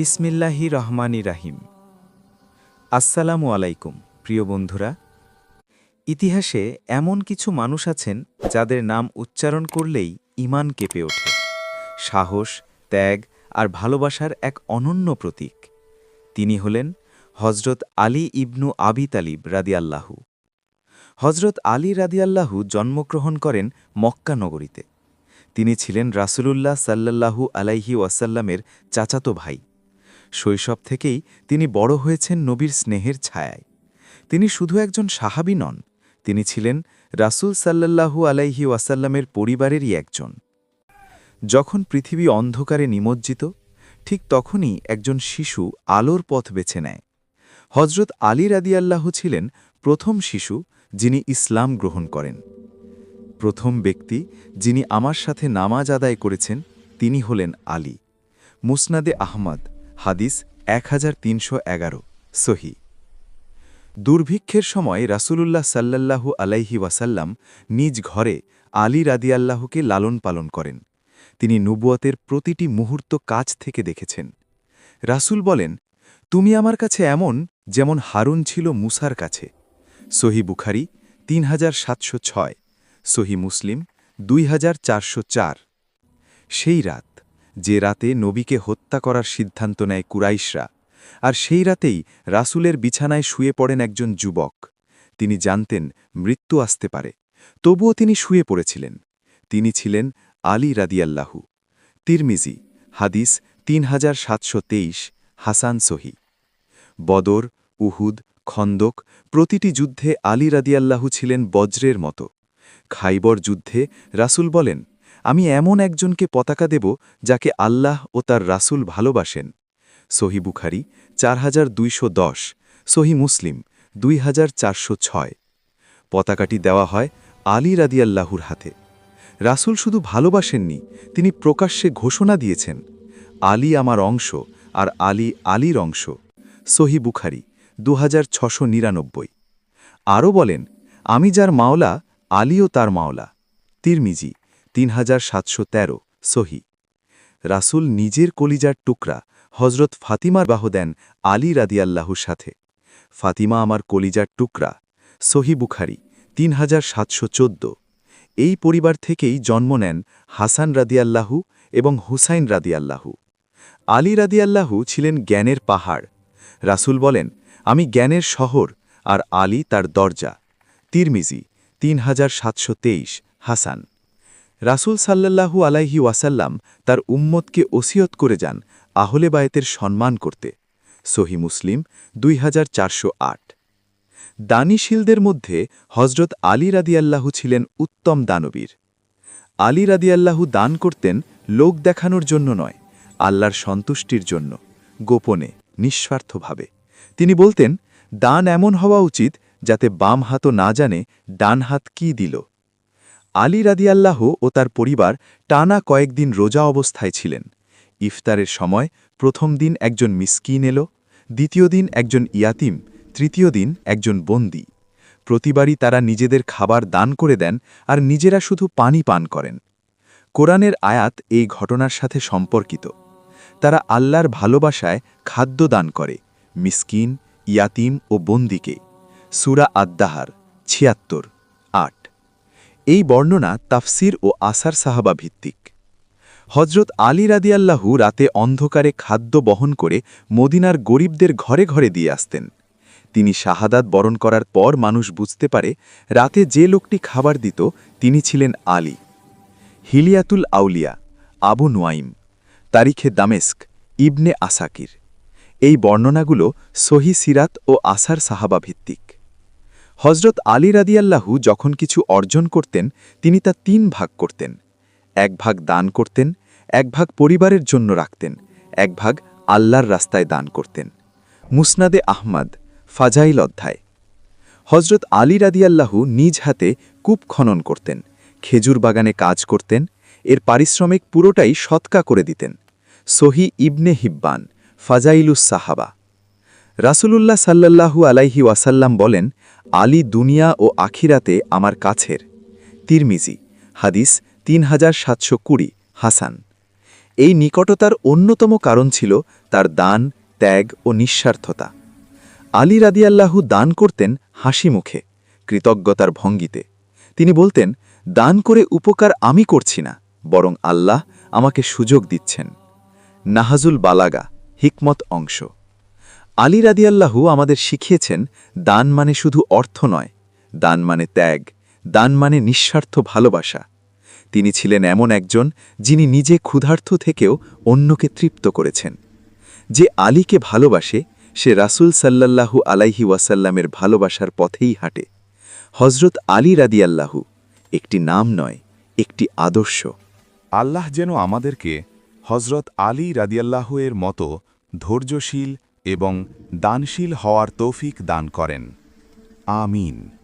বিসমিল্লাহি রহমানি রাহিম। আসসালামু আলাইকুম, প্রিয় বন্ধুরা। ইতিহাসে এমন কিছু মানুষ আছেন যাদের নাম উচ্চারণ করলেই ইমান কেঁপে ওঠে। সাহস, ত্যাগ আর ভালোবাসার এক অনন্য প্রতীক। তিনি হলেন হজরত আলী ইবনু আবি তালিব রাদিয়াল্লাহু। হজরত আলী রাদিয়াল্লাহু জন্মগ্রহণ করেন মক্কা নগরীতে। তিনি ছিলেন রাসূলুল্লাহ সাল্লাল্লাহু আলাইহি ওয়াসাল্লামের চাচাতো ভাই। শৈশব থেকেই তিনি বড় হয়েছেন নবীর স্নেহের ছায়ায়। তিনি শুধু একজন সাহাবী নন, তিনি ছিলেন রাসূল সাল্লাল্লাহু আলাইহি ওয়াসাল্লামের পরিবারেরই একজন। যখন পৃথিবী অন্ধকারে নিমজ্জিত, ঠিক তখনই একজন শিশু আলোর পথ বেছে নেয়। হজরত আলী রাদিয়াল্লাহু ছিলেন প্রথম শিশু যিনি ইসলাম গ্রহণ করেন। প্রথম ব্যক্তি যিনি আমার সাথে নামাজ আদায় করেছেন, তিনি হলেন আলী। মুসনাদে আহমদ হাদিস এক হাজার তিনশো এগারো, সহি। দুর্ভিক্ষের সময় রাসূলুল্লাহ সাল্লাল্লাহু আলাইহি ওয়াসাল্লাম নিজ ঘরে আলী রাদিয়াল্লাহুকে লালন পালন করেন। তিনি নুবুয়তের প্রতিটি মুহূর্ত কাছ থেকে দেখেছেন। রাসূল বলেন, তুমি আমার কাছে এমন যেমন হারুন ছিল মুসার কাছে। সহি বুখারি তিন হাজার সাতশো ছয়, সহি মুসলিম দুই হাজার চারশো চার। সেই রাত যে রাতে নবীকে হত্যা করার সিদ্ধান্ত নেয় কুরাইশরা। আর সেই রাতেই রাসূলের বিছানায় শুয়ে পড়েন একজন যুবক। তিনি জানতেন মৃত্যু আসতে পারে। তবুও তিনি শুয়ে পড়েছিলেন। তিনি ছিলেন আলী রাদিয়াল্লাহু। তিরমিজি, হাদিস তিন হাজার সাতশো তেইশ, হাসান সহি। বদর, উহুদ, খন্দক প্রতিটি যুদ্ধে আলী রাদিয়াল্লাহু ছিলেন বজ্রের মতো। খাইবর যুদ্ধে রাসূল বলেন আমি এমন একজনকে পতাকা দেব যাকে আল্লাহ ও তার রাসূল ভালোবাসেন। সহি বুখারি, চার হাজার দুইশো দশ। সহি মুসলিম, দুই হাজার চারশো ছয়। পতাকাটি দেওয়া হয় আলী রাদিয়াল্লাহুর হাতে। রাসূল শুধু ভালোবাসেননি, তিনি প্রকাশ্যে ঘোষণা দিয়েছেন, আলী আমার অংশ আর আলী আলীর অংশ। সহি বুখারি দু হাজার ছশো নিরানব্বই। আরও বলেন, আমি যার মাওলা আলীও তার মাওলা। তিরমিজি তিন হাজার সাতশো তেরো, সহি। রাসূল নিজের কলিজার টুকরা হজরত ফাতিমার বাহ দেন আলী রাদিয়াল্লাহুর সাথে। ফাতিমা আমার কলিজার টুকরা, সহি বুখারি তিন হাজার সাতশো চোদ্দ। এই পরিবার থেকেই জন্ম নেন হাসান রাদিয়াল্লাহু এবং হুসাইন রাদিয়াল্লাহু। আলী রাদিয়াল্লাহু ছিলেন জ্ঞানের পাহাড়। রাসূল বলেন, আমি জ্ঞানের শহর আর আলী তার দরজা। তিরমিজি তিন হাজার সাতশো তেইশ, হাসান। রাসূল সাল্লাল্লাহু আলাইহি ওয়াসাল্লাম তার উম্মতকে ওসিয়ত করে যান আহলে বায়েতের সম্মান করতে। সহি মুসলিম দুই হাজার চারশো আট। দানিশীলদের মধ্যে হজরত আলী রাদিয়াল্লাহু ছিলেন উত্তম দানবীর। আলী রাদিয়াল্লাহু দান করতেন লোক দেখানোর জন্য নয়, আল্লাহর সন্তুষ্টির জন্য, গোপনে, নিঃস্বার্থভাবে। তিনি বলতেন, দান এমন হওয়া উচিত যাতে বাম হাতও না জানে ডান হাত কি দিল। আলী রাদিয়াল্লাহ ও তার পরিবার টানা কয়েকদিন রোজা অবস্থায় ছিলেন। ইফতারের সময় প্রথম দিন একজন মিসকিন এলো, দ্বিতীয় দিন একজন ইয়াতিম, তৃতীয় দিন একজন বন্দি। প্রতিবারই তারা নিজেদের খাবার দান করে দেন আর নিজেরা শুধু পানি পান করেন। কোরআনের আয়াত এই ঘটনার সাথে সম্পর্কিত। তারা আল্লাহর ভালোবাসায় খাদ্য দান করে, মিসকিন, ইয়াতিম ও বন্দিকে। সুরা আদ্দাহার, ছিয়াত্তর। বর্ণনা তাফসির ও আসার সাহাবা ভিত্তিক হজরত আলী রাদিয়াল্লাহু রাতে অন্ধকারে খাদ্য বহন করে মদিনার গরিবদের ঘরে ঘরে দিয়ে আসতেন। তিনি শাহাদাত বরণ করার পর মানুষ বুঝতে পারে, রাতে যে লোকটি খাবার দিত তিনি ছিলেন আলী। হিলিয়াতুল আউলিয়া, আবু নোয়াইম, তারিখে দামেস্ক, ইবনে আসাকির। এই বর্ণনাগুলো সহি সিরাত ও আসার সাহাবা ভিত্তিক হজরত আলী রাদিয়াল্লাহু যখন কিছু অর্জন করতেন, তিনি তা তিন ভাগ করতেন। এক ভাগ দান করতেন, এক ভাগ পরিবারের জন্য রাখতেন, এক ভাগ আল্লাহর রাস্তায় দান করতেন। মুসনাদে আহমদ, ফাজাইল অধ্যায়। হজরত আলী রাদিয়াল্লাহু নিজ হাতে কূপ খনন করতেন, খেজুর বাগানে কাজ করতেন, এর পারিশ্রমিক পুরোটাই সৎকা করে দিতেন। সহি ইবনে হিব্বান, ফাজাইলুস সাহাবা। রাসূলুল্লাহ সাল্লাল্লাহু আলাইহি ওয়াসাল্লাম বলেন আলী দুনিয়া ও আখিরাতে আমার কাছের। তিরমিজি, হাদিস তিন হাজার সাতশো কুড়ি, হাসান। এই নিকটতার অন্যতম কারণ ছিল তার দান, ত্যাগ ও নিঃস্বার্থতা। আলী রাদিয়াল্লাহু দান করতেন হাসি মুখে, কৃতজ্ঞতার ভঙ্গিতে। তিনি বলতেন, দান করে উপকার আমি করছি না, বরং আল্লাহ আমাকে সুযোগ দিচ্ছেন। নাহাজুল বালাগা, হিকমত অংশ। আলী রাদিয়াল্লাহু আমাদের শিখিয়েছেন, দান মানে শুধু অর্থ নয়, দান মানে ত্যাগ, দান মানে নিঃস্বার্থ ভালোবাসা। তিনি ছিলেন এমন একজন যিনি নিজে ক্ষুধার্থ থেকেও অন্যকে তৃপ্ত করেছেন। যে আলীকে ভালোবাসে, সে রাসূল সাল্লাল্লাহু আলাইহি ওয়াসাল্লামের ভালোবাসার পথেই হাঁটে। হজরত আলী রাদিয়াল্লাহু একটি নাম নয়, একটি আদর্শ। আল্লাহ যেন আমাদেরকে হজরত আলী রাদিয়াল্লাহু এর মতো ধৈর্যশীল এবং দানশীল হওয়ার তৌফিক দান করেন। আমিন।